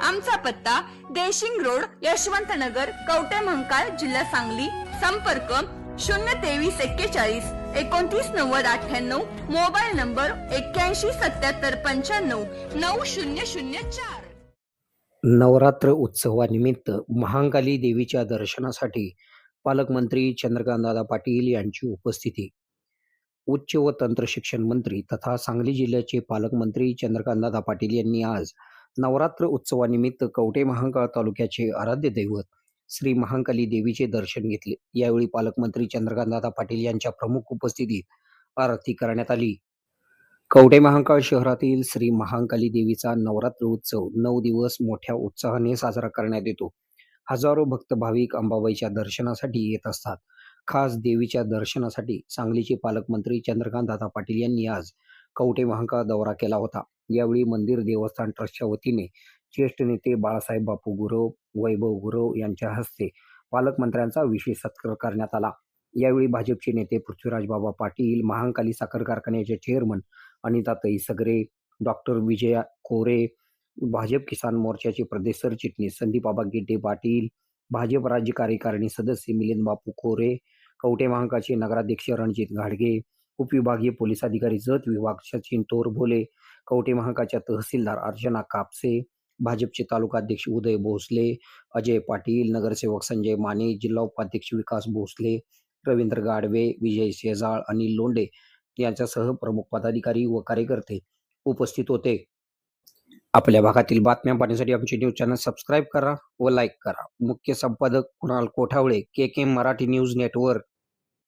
आमचा पत्ता देशिंग रोड यशवंत नगर कवटे महंकाळ जिल्हा सांगली. संपर्क शून्य तेवीस एक्केचाळीस एकोणतीस नव्वद अठ्ठ्याण्णव. मोबाईल नंबर एक्क्याऐंशी सत्याहत्तर पंच्याण्णव नऊ शून्य शून्य चार. नवरात्र उत्सवानिमित्त महांकाली देवीच्या दर्शनासाठी पालकमंत्री चंद्रकांतदादा पाटील यांची उपस्थिती. उच्च व तंत्र शिक्षण मंत्री तथा सांगली जिल्ह्याचे पालकमंत्री चंद्रकांतदादा पाटील यांनी आज नवरात्र उत्सवानिमित्त कवटे महांकाळ तालुक्याचे आराध्य दैवत श्री महांकाली देवीचे दर्शन घेतले. यावेळी पालकमंत्री चंद्रकांतदादा पाटील यांच्या प्रमुख उपस्थितीत आरती करण्यात आली. कवटे महांकाळ शहरातील श्री महांकाली देवीचा नवरात्र उत्सव नऊ दिवस मोठ्या उत्साहाने साजरा करण्यात येतो. हजारो भक्त भाविक अंबाबाईच्या दर्शनासाठी येत असतात. खास देवीच्या दर्शनासाठी सांगलीचे पालकमंत्री चंद्रकांत दादा पाटील यांनी आज कवटे महांकाळ दौरा केला होता. यावेळी मंदिर देवस्थान ट्रस्टच्या वतीने ज्येष्ठ नेते बाळासाहेब बापू गुरव वैभव गुरव यांच्या हस्ते पालकमंत्र्यांचा विशेष सत्कार करण्यात आला. यावेळी भाजपचे नेते पृथ्वीराज बाबा पाटील महांकाली साखर कारखान्याचे चेअरमन अनिताताई सगरे डॉक्टर विजया कोरे भाजप किसान मोर्चाचे प्रदेश सरचिटणीस संदीपबाबा गिड्डे पाटील भाजप राज्य कार्यकारिणी सदस्य मिलिंद बापू कोरे कवटे महांकाचे नगराध्यक्ष रणजित घाडगे उपविभागीय पोलीस अधिकारी जत विभाग सचिन तोरभोले कवटे महाकाच्या तहसीलदार अर्चना कापसे भाजपचे तालुका अध्यक्ष उदय भोसले अजय पाटील नगरसेवक संजय माने जिल्हा उपाध्यक्ष विकास भोसले रवींद्र गाडवे विजय शेजाळ अनिल लोंडे यांच्यासह प्रमुख पदाधिकारी व कार्यकर्ते उपस्थित होते. आपल्या भागातील बातम्या पाहण्यासाठी आमचे न्यूज चॅनल सबस्क्राईब करा व लाईक करा. मुख्य संपादक Kunal Kothawale K K Marathi news network.